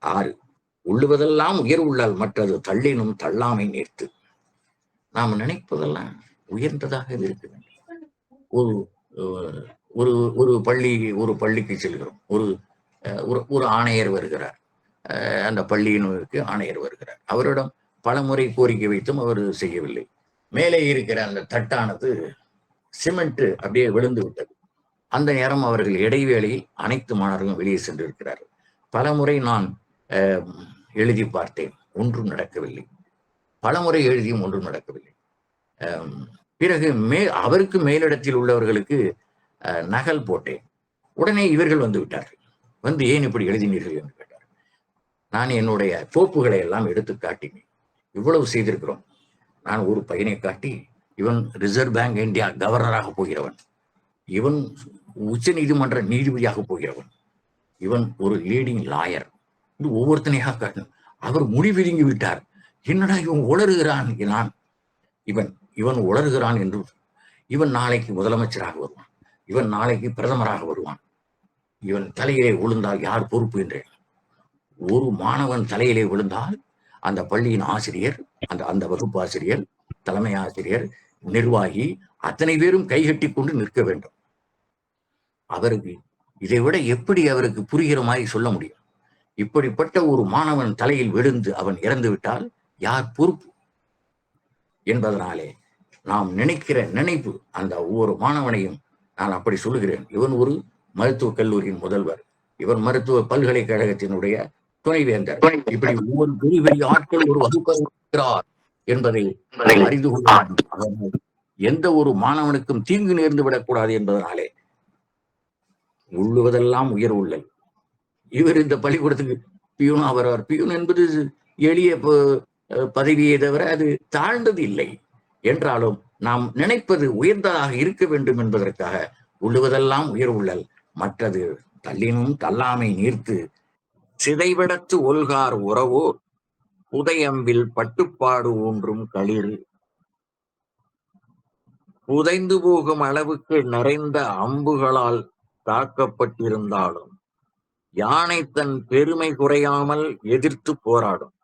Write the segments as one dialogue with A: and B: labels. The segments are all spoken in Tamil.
A: ஆறு. உள்ளுவதெல்லாம் உயர் உள்ளால் மற்றது தள்ளினும் தள்ளாமை நேர்த்து. நாம் நினைப்பதெல்லாம் உயர்ந்ததாக இருக்க வேண்டும். ஒரு ஒரு ஒரு பள்ளி ஒரு பள்ளிக்கு செல்கிறோம். ஒரு ஒரு ஆணையர் வருகிறார். அந்த பள்ளியினருக்கு ஆணையர் வருகிறார். அவரிடம் பலமுறை கோரிக்கை வைத்தும் அவர் செய்யவில்லை. மேலே இருக்கிற அந்த தட்டானது சிமெண்ட் அப்படியே விழுந்து விட்டது. அந்த நேரம் அவர்கள் இடைவேளையில் அனைத்து மாணவர்களும் வெளியே சென்றிருக்கிறார்கள். பலமுறை நான் எழுதி பார்த்தேன். ஒன்றும் நடக்கவில்லை. பலமுறை எழுதியும் ஒன்றும் நடக்கவில்லை. பிறகு மே அவருக்கு மேலிடத்தில் உள்ளவர்களுக்கு நகல் போட்டேன். உடனே இவர்கள் வந்து விட்டார்கள். வந்து ஏன் இப்படி எழுதினீர்கள் என்று கேட்டார். நான் என்னுடைய கோப்புகளை எல்லாம் எடுத்து காட்டினேன். இவ்வளவு செய்திருக்கிறோம். நான் ஒரு பையனை காட்டி இவன் ரிசர்வ் பேங்க் இந்தியா கவர்னராக போகிறவன். இவன் உச்ச நீதிமன்ற நீதிபதியாக போகிறவன். இவன் ஒரு லீடிங் லாயர். ஒவ்வொருத்தனையாக காட்டணும் அவர் முடிவிதுங்கி விட்டார். என்னடா இவன் உளறுகிறான் நான் இவன் இவன் உளறுகிறான் என்று இவன் நாளைக்கு முதலமைச்சராக வருவான். இவன் நாளைக்கு பிரதமராக வருவான். இவன் தலையிலே விழுந்தால் யார் பொறுப்பு என்றேன். ஒரு மாணவன் தலையிலே விழுந்தால் அந்த பள்ளியின் ஆசிரியர் அந்த அந்த வகுப்பு ஆசிரியர் தலைமை ஆசிரியர் நிர்வாகி அத்தனை பேரும் கைகட்டி கொண்டு நிற்க வேண்டும். அவருக்கு இதை விட எப்படி அவருக்கு புரிகிற மாதிரி சொல்ல முடியும்? இப்படிப்பட்ட ஒரு மாணவன் தலையில் விழுந்து அவன் இறந்துவிட்டால் யார் பொறுப்பு? என்பதனாலே நாம் நினைக்கிற நினைப்பு அந்த ஒவ்வொரு மாணவனையும் நான் அப்படி சொல்லுகிறேன். இவன் ஒரு மருத்துவக் கல்லூரியின் முதல்வர். இவன் மருத்துவ பல்கலைக்கழகத்தினுடைய துணைவேந்தர். இப்படி ஒவ்வொரு பெரிய பெரிய ஆட்கள் ஒரு வகுப்பார் என்பதை அறிந்து கொள்ள எந்த ஒரு மாணவனுக்கும் தீங்கு நேர்ந்து விடக்கூடாது என்பதனாலே உள்ளுவதெல்லாம் உயர்வுள்ளல் இவர் இந்த பள்ளிக்கூடத்துக்கு பியூனா வருவார். பியூன் என்பது எளிய பதவியை தவிர அது தாழ்ந்தது இல்லை. என்றாலும் நாம் நினைப்பது உயர்ந்ததாக இருக்க வேண்டும் என்பதற்காக உள்ளுவதெல்லாம் உயர் உள்ளல். மற்றது தள்ளினும் தள்ளாமை நீர்த்து சிதைவிடத்து ஒல்கார் உறவோ புதையம்பில் பட்டுப்பாடு ஊன்றும் களிர் புதைந்து போகும் அளவுக்கு நிறைந்த அம்புகளால் தாக்கப்பட்டிருந்தாலும் யானை தன் பெருமை குறையாமல் எதிர்த்து போராடும்.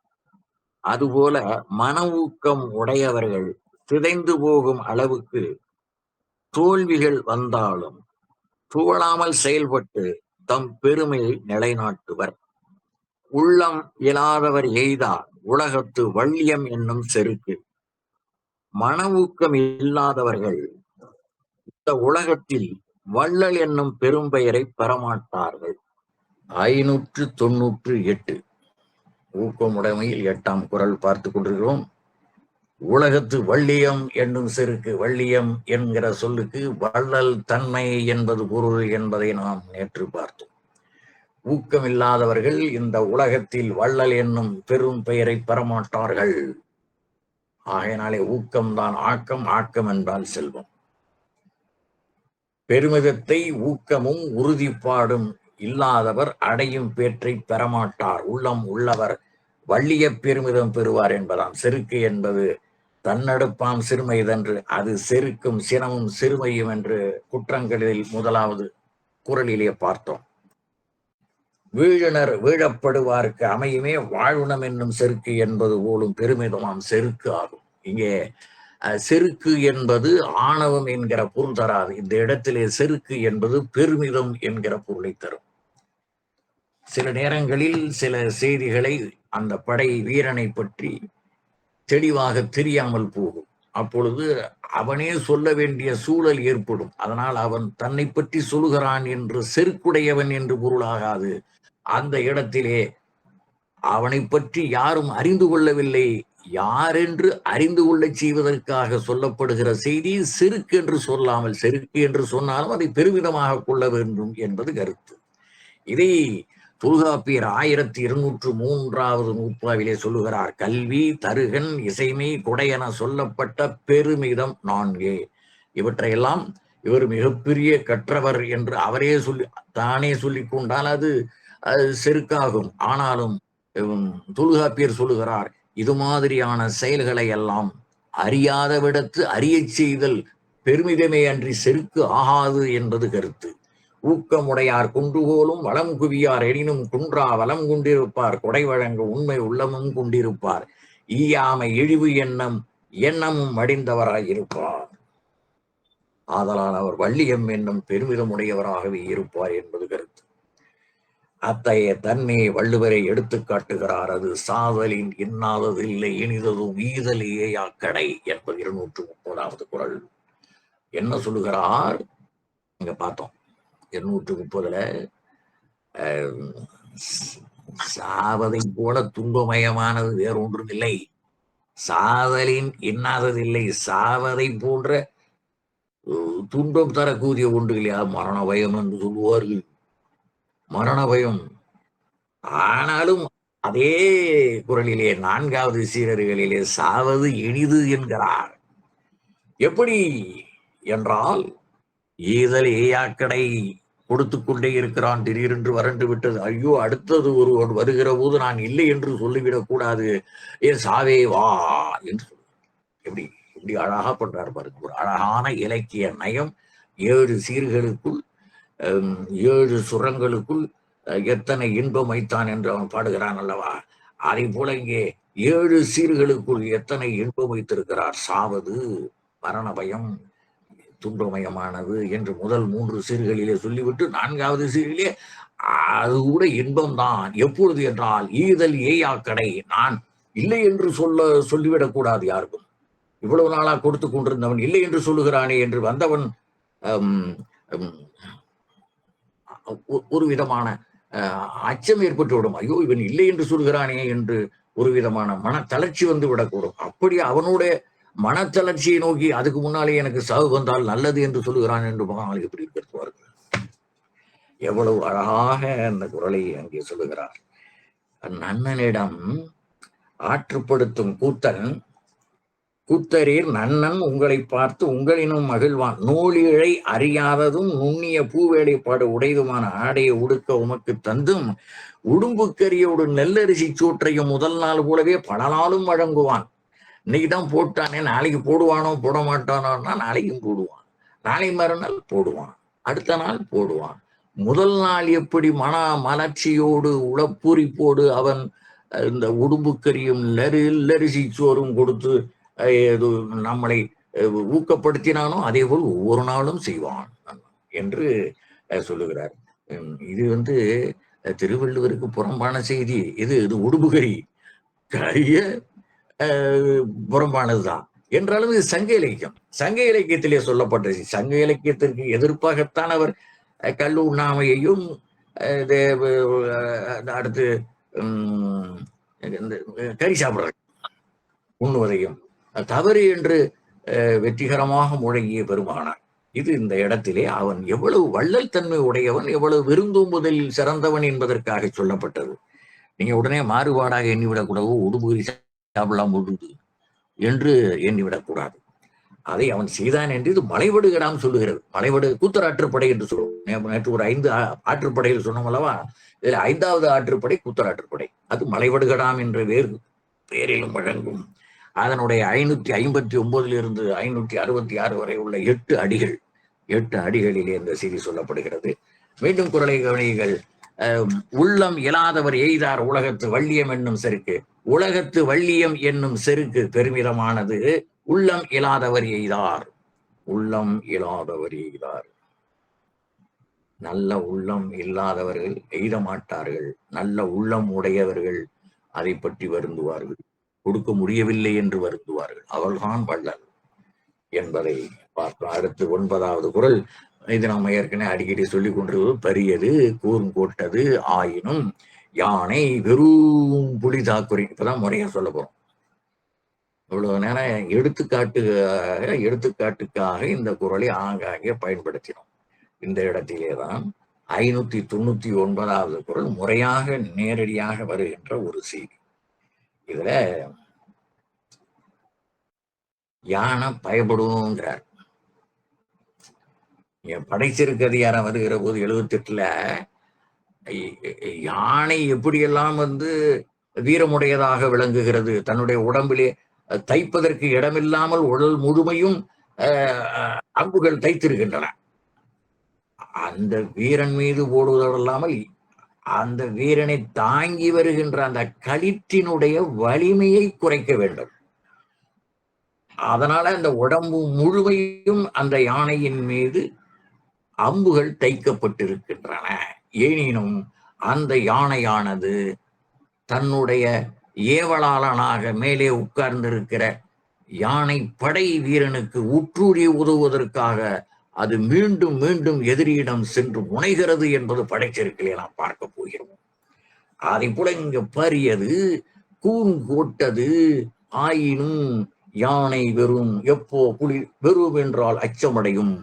A: அதுபோல மன ஊக்கம் உடையவர்கள் சிதைந்து போகும் அளவுக்கு தோல்விகள் வந்தாலும் துவளாமல் செயல்பட்டு தம் பெருமையை நிலைநாட்டுவர். உள்ளம் இயலாதவர் எய்தார் உலகத்து வள்ளியம் என்னும் செருக்கு. மன ஊக்கம் இல்லாதவர்கள் இந்த உலகத்தில் வள்ளல் என்னும் பெரும்பெயரை பெறமாட்டார்கள். ஐநூற்று தொன்னூற்று எட்டு. ஊக்கமுடைமையில் எட்டாம் குரல் பார்த்து கொண்டிருக்கிறோம். உலகத்து வள்ளியம் என்னும் செருக்கு வள்ளியம் என்கிற சொல்லுக்கு வள்ளல் தன்மை என்பது பொருள் என்பதை நாம் நேற்று பார்த்தோம். ஊக்கமில்லாதவர்கள் இந்த உலகத்தில் வள்ளல் என்னும் பெரும் பெயரை பெறமாட்டார்கள். ஆகையினாலே ஊக்கம்தான் ஆக்கம் ஆக்கம் என்றால் செல்வம். பெருமிதத்தை ஊக்கமும் உறுதிப்பாடும் இல்லாதவர் அடையும் பேற்றை பெறமாட்டார். உள்ளம் உள்ளவர் வள்ளிய பெருமிதம் பெறுவார் என்பதாம். செருக்கு என்பது தன்னடுப்பாம் சிறுமைதன்று அது செருக்கும் சினமும் சிறுமையும் என்று குற்றங்களில் முதலாவது குரலிலே பார்த்தோம். வீழனர் வீழப்படுவார்க்கு அமையுமே வாழ்வுணம் என்னும் செருக்கு என்பது போலும் பெருமிதமாம். செருக்கு ஆகும். இங்கே செருக்கு என்பது ஆணவம் என்கிற பொருள் தராது. இந்த இடத்திலே செருக்கு என்பது பெருமிதம் என்கிற பொருளை தரும். சில நேரங்களில் சில செய்திகளை அந்த படை வீரனை பற்றி தெளிவாக தெரியாமல் போகும். அப்பொழுது அவனே சொல்ல வேண்டிய சூழல் ஏற்படும். அதனால் அவன் தன்னை பற்றி சொல்லுகிறான் என்று செருக்குடையவன் என்று பொருளாகாது. அந்த இடத்திலே அவனை பற்றி யாரும் அறிந்து கொள்ளவில்லை. யாரென்று அறிந்து கொள்ளச் செய்வதற்காக சொல்லப்படுகிற செய்தி செருக்கு என்று சொல்லாமல் செருக்கு என்று சொன்னாலும் அதை பெருமிதமாக கொள்ள வேண்டும் என்பது கருத்து. இதை தொல்காப்பியர் ஆயிரத்தி இருநூற்று மூன்றாவது நூற்றாவிலே சொல்லுகிறார் கல்வி தருகன் இசைமை கொடையென சொல்லப்பட்ட பெருமிதம் நான்கே. இவற்றையெல்லாம் இவர் மிகப்பெரிய கற்றவர் என்று அவரே சொல்லி தானே சொல்லி கொண்டால் அது அது செருக்காகும். ஆனாலும் தொல்காப்பியர் சொல்லுகிறார் இது மாதிரியான செயல்களை எல்லாம் அறியாத விடத்து அறியச் செய்தல் பெருமிதமே அன்றி செருக்கு ஆகாது என்பது கருத்து. ஊக்கமுடையார் குன்றுகோலும் வளம் குவியார் எனினும் குன்றா வளம் கொண்டிருப்பார். கொடை வழங்க உண்மை உள்ளமும் கொண்டிருப்பார். ஈயாமை இழிவு எண்ணம் எண்ணமும் மடிந்தவராய் இருப்பார் ஆதலால் அவர் வள்ளியம் என்னும் பெருமிதமுடையவராகவே இருப்பார் என்பது கருத்து. அத்தகைய தன்மையை வள்ளுவரை எடுத்து காட்டுகிறார். அது சாதலின் இன்னாததில்லை இனிததும் ஈதலையே அக்கடை என்பது இருநூற்று முப்பதாவது குரல். என்ன சொல்லுகிறார்? இங்க பார்த்தோம். இருநூற்று முப்பதுல சாவதை போல துன்பமயமானது வேறொன்றும் இல்லை சாதலின் இன்னாததில்லை சாவதை போன்ற துன்பம் தரக்கூடிய ஒன்று இல்லையா மரண பயம் என்று சொல்லுவார்கள். மரண பயம் ஆனாலும் அதே குரலிலே நான்காவது சீரர்களிலே சாவது இனிது என்கிறார். எப்படி? என்றால் ஈதல் ஏயாக்கடை கொடுத்து கொண்டே இருக்கிறான். திடீரென்று வறண்டு விட்டது. ஐயோ அடுத்தது ஒருவர் வருகிற போது நான் இல்லை என்று சொல்லிவிடக் கூடாது. ஏன் சாவே வா என்று சொல்லுவார். எப்படி எப்படி அழகா பண்றார் பாருங்க. ஒரு அழகான இலக்கிய நயம் ஏழு சீர்களுக்குள் ஏழு சுரங்களுக்குள் எத்தனை இன்பம் வைத்தான் என்று அவன் பாடுகிறான் அல்லவா? அதை போல இங்கே ஏழு சீர்களுக்குள் எத்தனை இன்பம் வைத்திருக்கிறார்? சாவது மரண பயம். துன்பமயமானது என்று முதல் மூன்று சீர்களிலே சொல்லிவிட்டு நான்காவது சீரிலே அது கூட இன்பம்தான். எப்பொழுது என்றால் ஈதல் ஏயாக்கடை நான் இல்லை என்று சொல்ல சொல்லிவிடக்கூடாது யாருக்கும். இவ்வளவு நாளா கொடுத்து கொண்டிருந்தவன் இல்லை என்று சொல்லுகிறானே என்று வந்தவன் ஒரு விதமான அஹ், அச்சம் ஏற்பட்டு விடும் ஐயோ இவன் இல்லை என்று சொல்கிறானே என்று ஒரு விதமான மன தளர்ச்சி வந்து விடக்கூடும். அப்படி அவனுடைய மனத்தளர்ச்சியை நோக்கி அதுக்கு முன்னாலே எனக்கு சாவு வந்தால் நல்லது என்று சொல்லுகிறான் என்று மகானால் எப்படி கருத்துவார்கள் எவ்வளவு அழகாக அந்த குரலை அங்கே சொல்லுகிறார். நன்னனிடம் ஆற்றுப்படுத்தும் கூத்தன் கூத்தரீர் நன்னன் உங்களை பார்த்து உங்களினும் மகிழ்வான். நூலிழை அறியாததும் நுண்ணிய பூவேலைப்பாடு உடையதுமான ஆடையை உடுக்க உமக்கு தந்தும் உடும்புக்கரியோடு நெல்லரிசி சூற்றையும் முதல் நாள் போலவே பல நாளும் வழங்குவான். இன்னைக்கு தான் போட்டானே நாளைக்கு போடுவானோ போட மாட்டானோன்னா நாளைக்கும் போடுவான். நாளை மறுநாள் போடுவான். அடுத்த நாள் போடுவான். முதல் நாள் எப்படி மன மலர்ச்சியோடு உளப்பூரிப்போடு அவன் இந்த உடும்புக்கரியும் லரி லரிசி சோறும் கொடுத்து இது நம்மளை ஊக்கப்படுத்தினானோ அதே போல் ஒவ்வொரு நாளும் செய்வான் என்று சொல்லுகிறார். இது வந்து திருவள்ளுவருக்கு புறம்பான செய்தி. இது இது உடுபுகரி கரிய புறம்பானதுதான். என்றாலும் இது சங்க இலக்கியம். சங்க இலக்கியத்திலே சொல்லப்பட்டது. சங்க இலக்கியத்திற்கு எதிர்ப்பாகத்தான் அவர் கல் உண்ணாமையையும் அடுத்து கறி சாப்பிடுறது உண்ணுவதையும். தவறு என்று அஹ், வெற்றிகரமாக முழங்கிய பெருமானார். இது இந்த இடத்திலே அவன் எவ்வளவு வள்ளல் தன்மை உடையவன் எவ்வளவு விருந்தோம்புதலில் சிறந்தவன் என்பதற்காக சொல்லப்பட்டது. நீங்க உடனே மாறுபாடாக எண்ணிவிடக்கூடாது. உடுபுரி சாப்பிடலாம் போடுது என்று எண்ணிவிடக்கூடாது. அதை அவன் செய்தான் என்று இது மலைவடுகடாம் சொல்லுகிறது. மலைவடு கூத்தராற்றுப்படை என்று சொல்லுவோம். நேற்று ஒரு ஐந்து ஆற்றுப்படையில் சொன்னோம் அல்லவா? இதுல ஐந்தாவது ஆற்றுப்படை கூத்தராற்றுப்படை அது மலைவடுகடாம் என்ற வேறு பேரிலும் வழங்கும். அதனுடைய ஐநூத்தி ஐம்பத்தி ஒன்பதிலிருந்து ஐநூத்தி அறுபத்தி ஆறு வரை உள்ள எட்டு அடிகள் எட்டு அடிகளிலே இந்த செய்தி சொல்லப்படுகிறது. மீண்டும் குரலை கவனிகள் உள்ளம் இயலாதவர் எய்தார் உலகத்து வள்ளியம் என்னும் செருக்கு. உலகத்து வள்ளியம் என்னும் செருக்கு பெருமிதமானது. உள்ளம் இயலாதவர் எய்தார். உள்ளம் இயலாதவர் எய்தார். நல்ல உள்ளம் இல்லாதவர்கள் எய்த மாட்டார்கள். நல்ல உள்ளம் உடையவர்கள் அதை பற்றி வருந்துவார்கள். கொடுக்க முடியவில்லை என்று வருந்துவார்கள். அவள்தான் வள்ளல் என்பதை பார்த்தோம் அடுத்து ஒன்பதாவது குரல். இது நம்ம ஏற்கனவே அடிக்கடி சொல்லி கொண்டிருக்கிறது பரியது கூர்ங்கோட்டது ஆயினும் யானை வெறும் புலி தாக்குறி இப்பதான் முறையா சொல்ல போறோம். இவ்வளவு நேரம் எடுத்துக்காட்டுக்காக எடுத்துக்காட்டுக்காக இந்த குரலை ஆங்காங்கே பயன்படுத்தினோம். இந்த இடத்திலே தான் ஐநூத்தி தொண்ணூத்தி ஒன்பதாவது குரல் முறையாக நேரடியாக வருகின்ற ஒரு செய்தி. இதுல யானை பயப்படுங்கிறார் என் படைச்சிருக்கதிகாரம் வருகிற போது எழுபத்தி எட்டுல யானை எப்படியெல்லாம் வந்து வீரமுடையதாக விளங்குகிறது தன்னுடைய உடம்பிலே தைப்பதற்கு இடமில்லாமல் உடல் முழுமையும் அம்புகள் தைத்திருக்கின்றன. அந்த வீரன் மீது போடுவதோடு இல்லாமல் அந்த வீரனை தாங்கி வருகின்ற அந்த கழிற்றினுடைய வலிமையை குறைக்க வேண்டும். அதனால அந்த உடம்பு முழுமையும் அந்த யானையின் மீது அம்புகள் தைக்கப்பட்டிருக்கின்றன. எனினும் அந்த யானையானது தன்னுடைய ஏவலாளனாக மேலே உட்கார்ந்திருக்கிற யானை படை வீரனுக்கு உற்றூறி உதவுவதற்காக அது மீண்டும் மீண்டும் எதிரியிடம் சென்று முனைகிறது என்பது படைச்செருக்களை நாம் பார்க்க போகிறோம். அதை போல இங்க பரியது கூங்கோட்டது ஆயினும் யானை வெறும் எப்போ குளிர் வெறும் என்றால் அச்சமடையும்.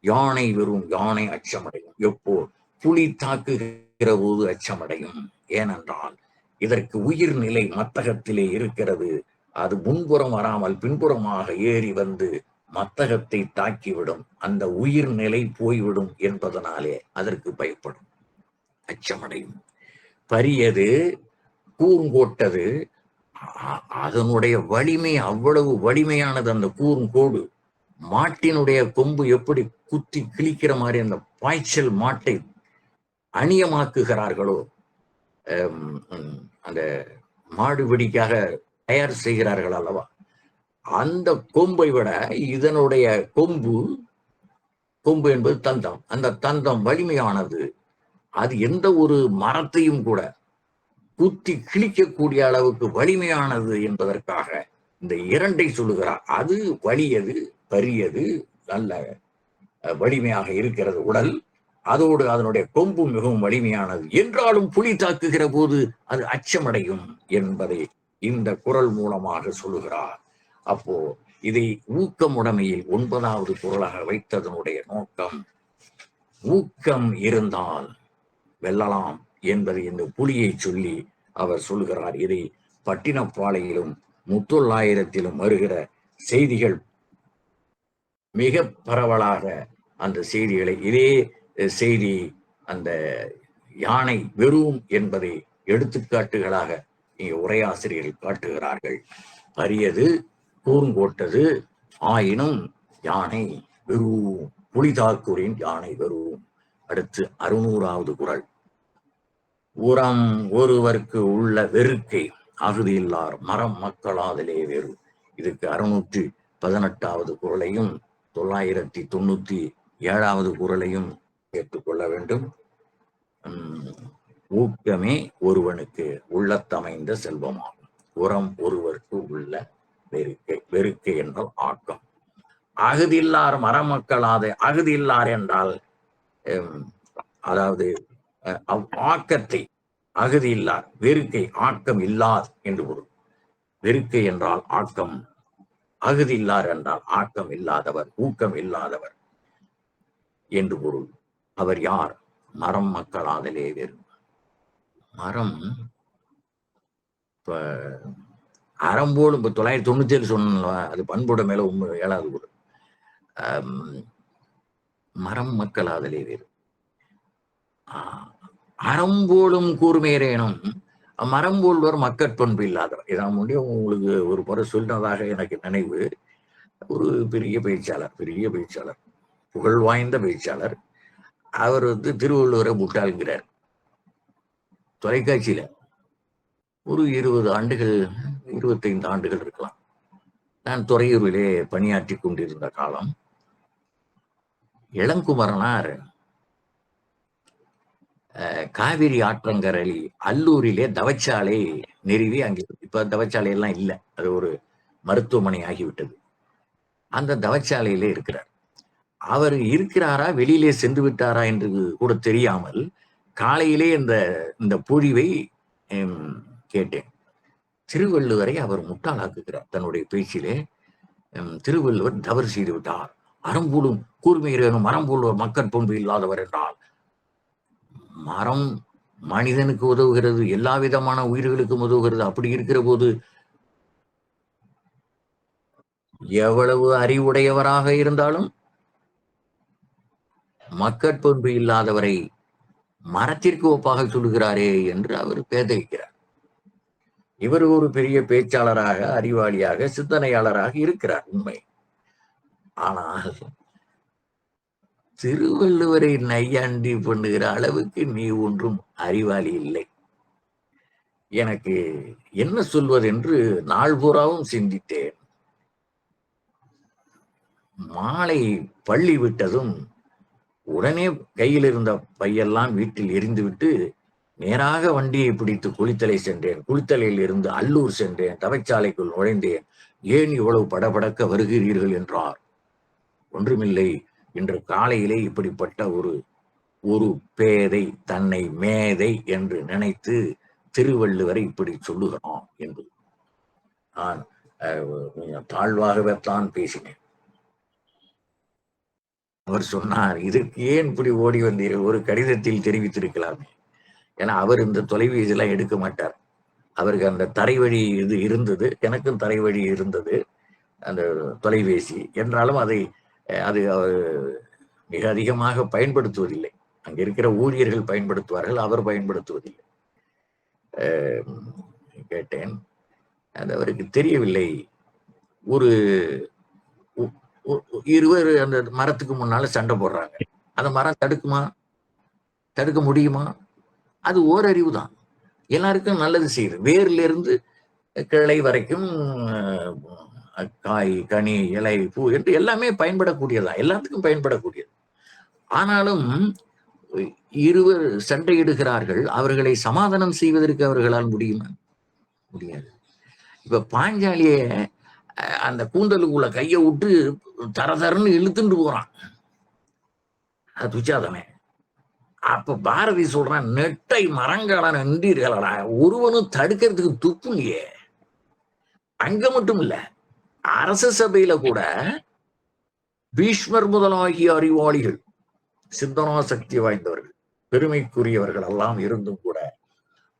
A: யானை வெறும் யானை அச்சமடையும். எப்போ புலி தாக்குகிற போது அச்சமடையும். ஏனென்றால் இதற்கு உயிர்நிலை மத்தகத்திலே இருக்கிறது. அது முன்புறம் வராமல் பின்புறமாக ஏறி வந்து மத்தகத்தை தாக்கிவிடும். அந்த உயிர் நிலை போய்விடும் என்பதனாலே அதற்கு பயப்படும். அச்சமடையும். பரியது கூர்ங்கோட்டது அ- அதனுடைய வலிமை அவ்வளவு வலிமையானது அந்த கூர்ங்கோடு மாட்டினுடைய கொம்பு எப்படி குத்தி கிழிக்கிற மாதிரி அந்த பாய்ச்சல் மாட்டை அணியமாக்குகிறார்களோ ஹம், அந்த மாடுபிடிக்காக தயார் செய்கிறார்கள் அல்லவா? அந்த கொம்பை விட இதனுடைய கொம்பு கொம்பு என்பது தந்தம். அந்த தந்தம் வலிமையானது அது எந்த ஒரு மரத்தையும் கூட குத்தி கிழிக்கக்கூடிய அளவுக்கு வலிமையானது என்பதற்காக இந்த இரண்டை சொல்லுகிறார். அது வலியது பரியது நல்ல வலிமையாக இருக்கிறது உடல். அதோடு அதனுடைய கொம்பு மிகவும் வலிமையானது. என்றாலும் புலி தாக்குகிற போது அது அச்சமடையும் என்பதை இந்த குரல் மூலமாக சொல்லுகிறார். அப்போ இதை ஊக்கமுடைமையில் ஒன்பதாவது குரலாக வைத்ததனுடைய நோக்கம் ஊக்கம் இருந்தால் வெல்லலாம் என்பதை இந்த புலியை சொல்லி அவர் சொல்லுகிறார். இதை பட்டினப்பாளையிலும் முத்தொள்ளாயிரத்திலும் வருகிற செய்திகள் மிக பரவலாக அந்த செய்திகளை இதே செய்தி அந்த யானை வெறும் என்பதை எடுத்துக்காட்டுகளாக இங்கே உரையாசிரியர்கள் காட்டுகிறார்கள். அரியது கூர்ங்கோட்டது ஆயினும் யானை வெறும் புலிதாக்கூரின் யானை வெறும். அடுத்து அறுநூறாவது குரல். உரம் ஒருவருக்கு உள்ள வெறுக்கை அகுதியில்லார் மரம் மக்களாதலே வெறும் இதுக்கு அறுநூற்றி பதினெட்டாவது குரலையும் தொள்ளாயிரத்தி தொண்ணூத்தி ஏழாவது குரலையும் ஏற்றுக்கொள்ள வேண்டும். உம், ஊக்கமே ஒருவனுக்கு உள்ளத்தமைந்த செல்வமாகும். உரம் ஒருவருக்கு உள்ள வெறுக்கை வெறுக்கை என்றால் ஆக்கம். அகுதியில்லார் மரமக்களாத அகுதியில்லார் என்றால் அதாவது அஹ், அவ் ஆக்கத்தை அகுதி இல்லார் வெறுக்கை ஆக்கம் இல்லார் என்று பொருள். வெறுக்கை என்றால் ஆக்கம் அகுதில்லார் என்றால் ஆக்கம் இல்லாதவர் ஊக்கம் இல்லாதவர் என்று பொருள். அவர் யார்? மரம் மக்களாதலே வெறும் மரம் இப்ப அறம்போடு இப்ப தொள்ளாயிரத்தி தொண்ணூத்தி ஏழு சொன்ன அது பண்போட மேல உண்மை ஏழாவது குரல் மரம் மக்களாதலே வேறு. ஆஹ், அறம்போலும் கூர்மையரேனும் மரம் போல்வர் மக்கட்பண்பு இல்லாதவர். இதான் முடியும் உங்களுக்கு ஒரு முறை சொன்னதாக எனக்கு நினைவு. ஒரு பெரிய பேச்சாளர் பெரிய பேச்சாளர் புகழ் வாய்ந்த பேச்சாளர். அவர் வந்து திருவள்ளுவரை முட்டாள்கிறார் தொலைக்காட்சியில ஒரு இருபது ஆண்டுகள் இருபத்தைந்து ஆண்டுகள் இருக்கலாம். நான் துறையூரிலே பணியாற்றி கொண்டிருந்த காலம். இளங்குமரனார் காவிரி ஆற்றங்கரலி அல்லூரிலே தவச்சாலை நிறுவி அங்கே இப்ப தவச்சாலை எல்லாம் இல்லை. அது ஒரு மருத்துவமனை ஆகிவிட்டது. அந்த தவச்சாலையிலே இருக்கிறார். அவர் இருக்கிறாரா வெளியிலே சென்று விட்டாரா என்று கூட தெரியாமல் காலையிலே இந்த இந்த பொழிவை கேட்டேன். திருவள்ளுவரை அவர் முட்டாளாக்குகிறார் தன்னுடைய பேச்சிலே. திருவள்ளுவர் தவறு செய்து விட்டார். அறம்பூலும் கூர்மையிறனும் மரம்பூல்வர் மக்கள் பொன்பு இல்லாதவர் என்றால் மரம் மனிதனுக்கு உதவுகிறது எல்லா விதமான உயிர்களுக்கும் உதவுகிறது. அப்படி இருக்கிற போது எவ்வளவு அறிவுடையவராக இருந்தாலும் மக்கட்பண்பு இல்லாதவரை மரத்திற்கு ஒப்பாக சொல்லுகிறாரே என்று அவர் பேதவிக்கிறார் இவர் ஒரு பெரிய பேச்சாளராக அறிவாளியாக சிந்தனையாளராக இருக்கிறார் உண்மை. ஆனால் திருவள்ளுவரை நையாண்டி பண்ணுகிற அளவுக்கு நீ ஒன்றும் அறிவாளி இல்லை. எனக்கு என்ன சொல்வதென்று நாள் பூராவும் சிந்தித்தேன். மாலை பள்ளி விட்டதும் உடனே கையில் இருந்த பையெல்லாம் வீட்டில் எரிந்துவிட்டு நேராக வண்டியை பிடித்து குளித்தலை சென்றேன். குளித்தலையில் இருந்து அல்லூர் சென்றேன். தவச்சாலைக்குள் நுழைந்தேன். ஏன் இவ்வளவு படபடக்க வருகிறீர்கள்? என்றார். ஒன்றுமில்லை. இன்று காலையிலே இப்படிப்பட்ட ஒரு ஒரு பேதை தன்னை மேதை என்று நினைத்து திருவள்ளுவரை இப்படி சொல்லுகிறான் என்று. நான் அஹ், தாழ்வாகவே தான் பேசினேன். அவர் சொன்னார் இதற்கு ஏன் இப்படி ஓடி வந்தீர்கள்? ஒரு கடிதத்தில் தெரிவித்திருக்கலாமே. ஏன்னா அவர் இந்த தொலைபேசியெல்லாம் எடுக்க மாட்டார். அவருக்கு அந்த தரைவழி இது இருந்தது எனக்கும் தரைவழி இருந்தது அந்த தொலைபேசி. என்றாலும் அதை அது அவர் மிக அதிகமாக பயன்படுத்துவதில்லை. அங்க இருக்கிற ஊழியர்கள் பயன்படுத்துவார்கள் அவர் பயன்படுத்துவதில்லை. கேட்டேன். அது அவருக்கு தெரியவில்லை. ஒரு இருவர் அந்த மரத்துக்கு முன்னால சண்டை போடுறாங்க. அந்த மரம் தடுக்குமா? தடுக்க முடியுமா? அது ஓரறிவு தான். எல்லாருக்கும் நல்லது செய்யுது. வேர்ல இருந்து கிளை வரைக்கும் காய் கனி இலை பூ என்று எல்லாமே பயன்படக்கூடியதா? எல்லாத்துக்கும் பயன்படக்கூடியது. ஆனாலும் இருவர் சண்டையிடுகிறார்கள் அவர்களை சமாதானம் செய்வதற்கு அவர்களால் முடியுமா? முடியாது. இப்ப பாஞ்சாலிய அஹ், அந்த கூந்தலுக்குள்ள கைய விட்டு தர தரன்னு இழுத்துட்டு போறான். அது துச்சாதனே அப்ப பாரதி சொல்றான் நெட்டை மரங்கள நின்றீர்களடா. ஒருவனும் தடுக்கிறதுக்கு துப்பு இல்லையே அங்க மட்டும் இல்ல. அரச சபையில கூட பீஷ்மர் முதலாகிய அறிவாளிகள் சிந்தனா சக்தி வாய்ந்தவர்கள் பெருமைக்குரியவர்கள் எல்லாம் இருந்தும் கூட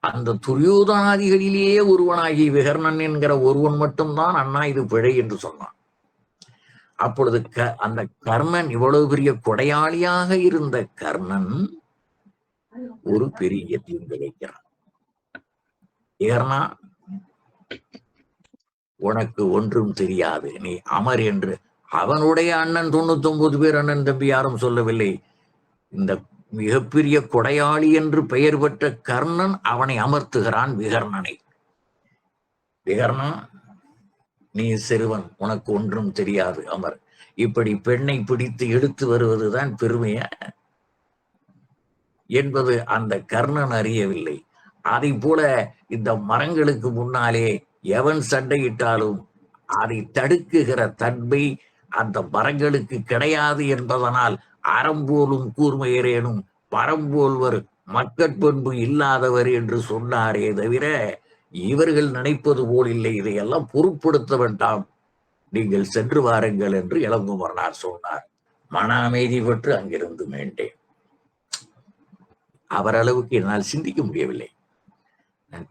A: அந்த துரியோதனாதிகளிலேயே ஒருவனாகி விகர்ணன் என்கிற ஒருவன் மட்டும்தான் அண்ணா இது பிழை என்று சொன்னான். அப்பொழுது க அந்த கர்ணன் இவ்வளவு பெரிய கொடையாளியாக இருந்த கர்ணன் ஒரு பெரிய தீங்கு வைக்கிறான். ஏன்னா உனக்கு ஒன்றும் தெரியாது. நீ அமர் என்று அவனுடைய அண்ணன் தொண்ணூத்தி ஒன்பது பேர் அண்ணன் தம்பி யாரும் சொல்லவில்லை. இந்த மிகப்பெரிய கொடையாளி என்று பெயர் பெற்ற கர்ணன் அவனை அமர்த்துகிறான் விகர்ணனை. விகர்ணா நீ சிறுவன் உனக்கு ஒன்றும் தெரியாது அமர். இப்படி பெண்ணை பிடித்து எடுத்து வருவதுதான் பெருமையா? என்பது அந்த கர்ணன் அறியவில்லை. அதை போல இந்த மரங்களுக்கு முன்னாலே எவன் சண்டையிட்டாலும் அதை தடுக்குகிற தன்மை அந்த மரங்களுக்கு கிடையாது என்பதனால் அறம்போலும் கூர்மையரேனும் பரம்போல்வர் மக்கட்பண்பு இல்லாதவர் என்று சொன்னாரே தவிர இவர்கள் நினைப்பது போல் இல்லை. இதையெல்லாம் பொருட்படுத்த வேண்டாம். நீங்கள் சென்று வாருங்கள் என்று இளங்குமரனார் சொன்னார். மன அமைதி பெற்று அங்கிருந்து மீண்டேன். அவரளவுக்கு என்னால் சிந்திக்க முடியவில்லை.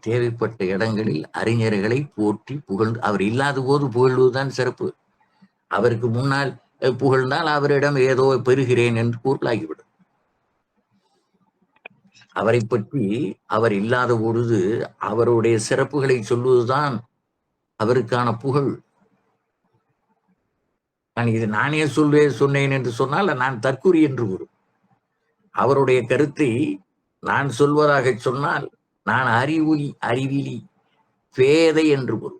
A: தேவைப்பட்ட இடங்களில் அறிஞர்களை போற்றி புகழ்ந்து அவர் இல்லாத போது புகழ்வதுதான் சிறப்பு. அவருக்கு முன்னால் புகழ்ந்தால் அவரிடம் ஏதோ பெறுகிறேன் என்று கூறலாகிவிடும். அவரை பற்றி அவர் இல்லாத பொழுது அவருடைய சிறப்புகளை சொல்வதுதான் அவருக்கான புகழ். நான் இது நானே சொல்வேன் சொன்னேன் என்று சொன்னால் நான் தற்கூறி என்று கூறும். அவருடைய கருத்தை நான் சொல்வதாக சொன்னால் நான் அறிவுலி அறிவிலி பேதை என்று பொருள்.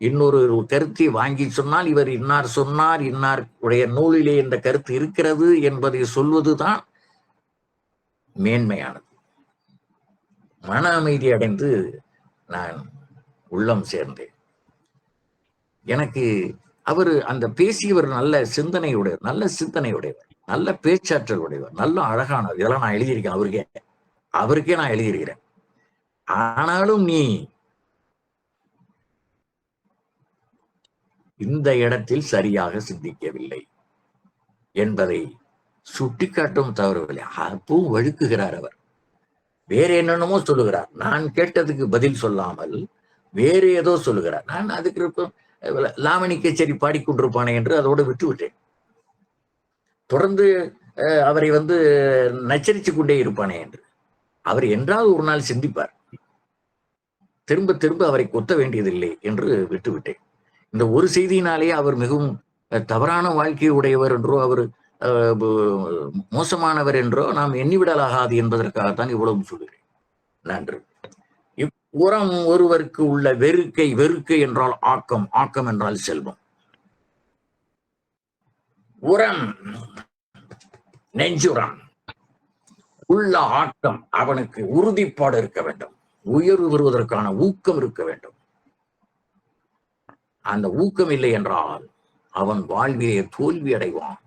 A: இன்னொரு கருத்தை வாங்கி சொன்னால் இவர் இன்னார் சொன்னார் இன்னார் உடைய நூலிலே இந்த கருத்து இருக்கிறது என்பதை சொல்வதுதான் மேன்மையானது. மன அமைதி அடைந்து நான் உள்ளம் சேர்ந்தேன். எனக்கு அவர் அந்த பேசியவர் நல்ல சிந்தனையுடையவர் நல்ல சிந்தனையுடையவர் நல்ல பேச்சாற்றல் உடையவர் நல்ல அழகானவர் இதெல்லாம் நான் எழுதியிருக்கேன் அவருக்கே அவருக்கே நான் எழுதியிருக்கிறேன். ஆனாலும் நீ இந்த இடத்தில் சரியாக சிந்திக்கவில்லை என்பதை சுட்டிக்காட்டும் தவறவில்லை அப்பவும் வழுக்குகிறார் அவர். வேற என்னென்னமோ சொல்லுகிறார். நான் கேட்டதுக்கு பதில் சொல்லாமல் வேறு ஏதோ சொல்லுகிறார். நான் அதுக்கு இருக்கும் லாவணி கச்சேரி பாடிக்கொண்டிருப்பானே என்று அதோடு விட்டு விட்டேன் தொடர்ந்து அஹ், அவரை வந்து நச்சரித்து கொண்டே இருப்பானே என்று. அவர் என்றாவது ஒரு நாள் சிந்திப்பார். திரும்ப திரும்ப அவரை கொத்த வேண்டியதில்லை என்று விட்டுவிட்டேன். இந்த ஒரு செய்தியினாலே அவர் மிகவும் தவறான வாழ்க்கை உடையவர் என்றோ அவர் மோசமானவர் என்றோ நாம் எண்ணிவிடலாகாது என்பதற்காகத்தான் இவ்வளவு சொல்கிறேன். நன்று. உரம் ஒருவருக்கு உள்ள வெறுக்கை வெறுக்கை என்றால் ஆக்கம் ஆக்கம் என்றால் செல்வம். உரம் நெஞ்சுரம். உள்ள ஆக்கம் அவனுக்கு உறுதிப்பாடு இருக்க வேண்டும். உயர்வு வருவதற்கான ஊக்கம் இருக்க வேண்டும். அந்த ஊக்கம் இல்லை என்றால் அவன் வாழ்விலே தோல்வி அடைவான்.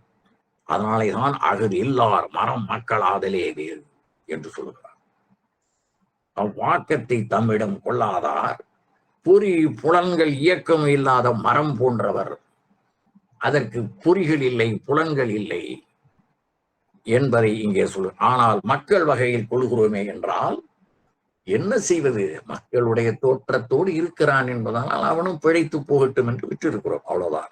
A: அதனாலே தான் அகது எல்லார் மரம் மக்கள் ஆதலே வேறு என்று சொல்கிறார் அவ்வாக்கத்தை தம்மிடம் கொள்ளாதார். பொறி புலன்கள் இயக்கம் இல்லாத மரம் போன்றவர். அதற்கு பொறிகள் இல்லை புலன்கள் இல்லை என்பதை இங்கே சொல் ஆனால் மக்கள் வகையில் கொள்கிறோமே என்றால் என்ன செய்வது? மக்களுடைய தோற்றத்தோடு இருக்கிறான் என்பதனால் அவனும் பிழைத்து போகட்டும் என்று விட்டிருக்கிறோம். அவ்வளவுதான்.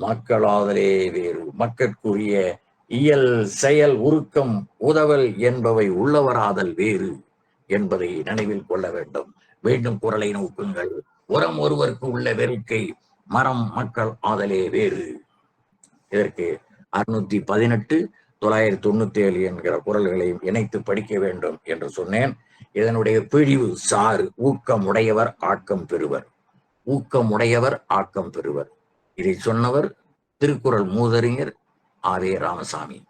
A: மக்களாதலே வேறு. மக்கட்குரிய இயல் செயல் உருக்கம் உதவல் என்பவை உள்ளவராதல் வேறு என்பதை நினைவில் கொள்ள வேண்டும். வேண்டும் குரலை நோக்குங்கள். உரம் ஒருவருக்கு உள்ள வெறுக்கை மரம் மக்கள் ஆதலே வேறு. இதற்கு அறுநூத்தி பதினெட்டு தொள்ளாயிரத்தி தொண்ணூத்தி ஏழு என்கிற குரல்களையும் இணைத்து படிக்க வேண்டும் என்று சொன்னேன். இதனுடைய பிழிவு சாறு ஊக்கம் உடையவர் ஆக்கம் பெறுவர். ஊக்கம் உடையவர் ஆக்கம் பெறுவர். இதை சொன்னவர் திருக்குறள் மூதறிஞர் ஆவே ராமசாமி.